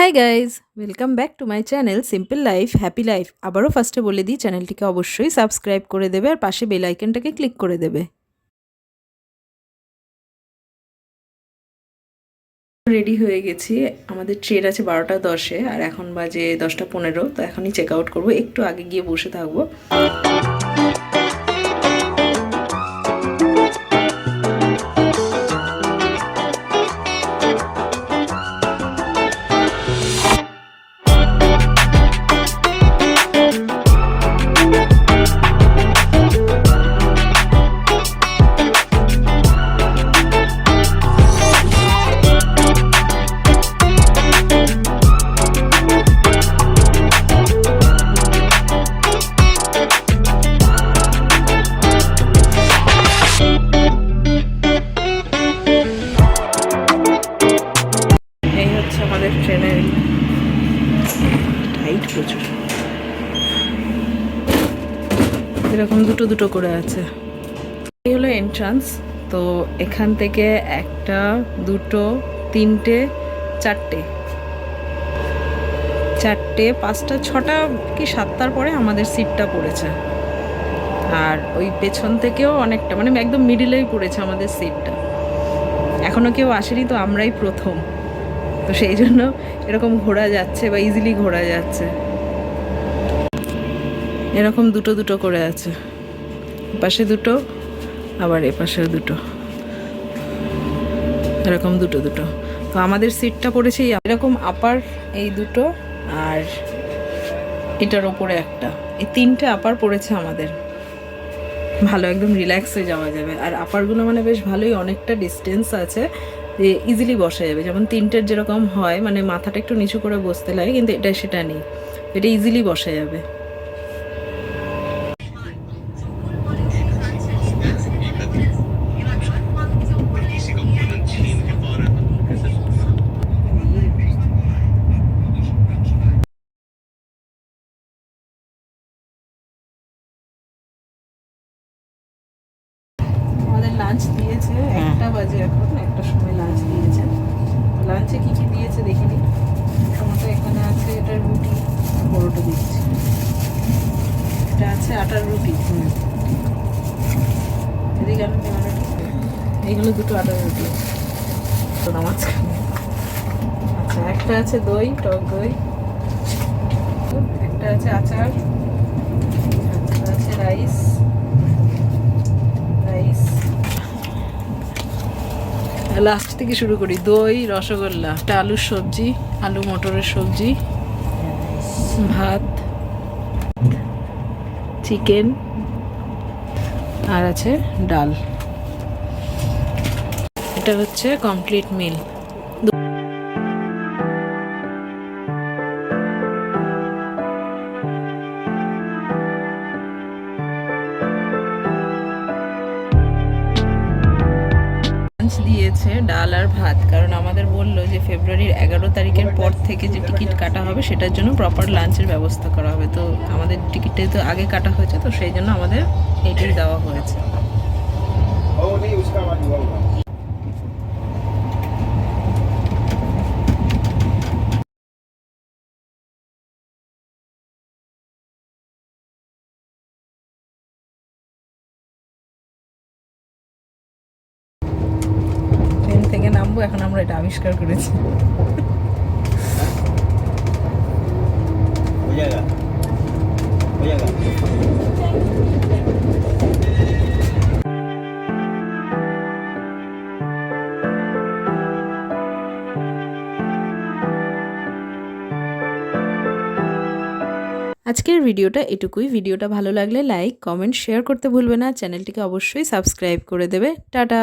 Hi guys welcome back to my channel simple life happy life আবারও ফার্স্টে বলে দিই চ্যানেলটিকে অবশ্যই সাবস্ক্রাইব করে দেবে আর পাশে বেল আইকনটাকে ক্লিক করে দেবে। রেডি হয়ে গেছি। আমাদের ট্রেন আছে বারোটা দশে, আর এখন বাজে দশটা পনেরো, তো এখনই চেক আউট করব। একটু আগে গিয়ে বসে থাকব। আমাদের ট্রেনের টাইট প্রচুর। এরকম দুটো দুটো করে আছে। এই হলো এন্ট্রান্স তো এখান থেকে একটা, দুটো, তিনটে, চারটে। চারটে, পাঁচটা, ছটা কি সাতটার পরে আমাদের সিটটা পড়েছে। আর ওই পেছন থেকেও অনেকটা মানে একদম মিডিলেই পড়েছে আমাদের সিটটা এখনও কেউ আসেনি, তো আমরাই প্রথম। তো সেই জন্য এরকম ঘোরা যাচ্ছে বা ইজিলি ঘোরা যাচ্ছে। এরকম দুটো দুটো করে আছে। পাশে দুটো, আবার এ পাশেও দুটো। এরকম দুটো দুটো। তো আমাদের সিটটা পড়েছে এরকম আপার এই দুটো আর এটার ওপরে একটা। এই তিনটে আপার পড়েছে আমাদের। ভালো, একদম রিল্যাক্সে যাওয়া যাবে। আর আপারগুলো মানে বেশ ভালোই, অনেকটা ডিস্টেন্স আছে। ইজিলি বসা যাবে। যেমন তিনটের যেরকম হয় মানে মাথাটা একটু নিচু করে বসতে লাগে, কিন্তু এটা সেটা নেই। এটা ইজিলি বসা যাবে। লাঞ্চ দিয়েছে একটা বাজে এখন একটা সময় লাঞ্চ দিয়েছে। লাঞ্চে কি কি দিয়েছে দেখিনি। প্রথমত এখানে আছে এটা রুটি বড়টা দিচ্ছি এটা আছে আটার রুটি। এদিকে এইগুলো দুটো আটার রুটি। মাঝখানে আচ্ছা একটা আছে দই টক দই। একটা আছে আচার। একটা আছে রাইস। লাস্ট থেকে শুরু করি। দই, রসগোল্লা, একটা আলুর সবজি, আলু মটরের সবজি, ভাত, চিকেন, আর আছে ডাল। এটা হচ্ছে কমপ্লিট মিল লাঞ্চ দিয়েছে ডাল আর ভাত। কারণ আমাদের বলল যে ফেব্রুয়ারির এগারো তারিখের পর থেকে যে টিকিট কাটা হবে, সেটার জন্য প্রপার লাঞ্চের ব্যবস্থা করা হবে। তো আমাদের টিকিটটাই তো আগে কাটা হয়েছে, তো সেই জন্য আমাদের এটি দেওয়া হয়েছে। নামবো এখন আমরা এটা আবিষ্কার করেছি। আজকের ভিডিওটা এটুকুই। ভিডিওটা ভালো লাগলে লাইক কমেন্ট শেয়ার করতে ভুলবে না। চ্যানেলটিকে অবশ্যই সাবস্ক্রাইব করে দেবে। টাটা!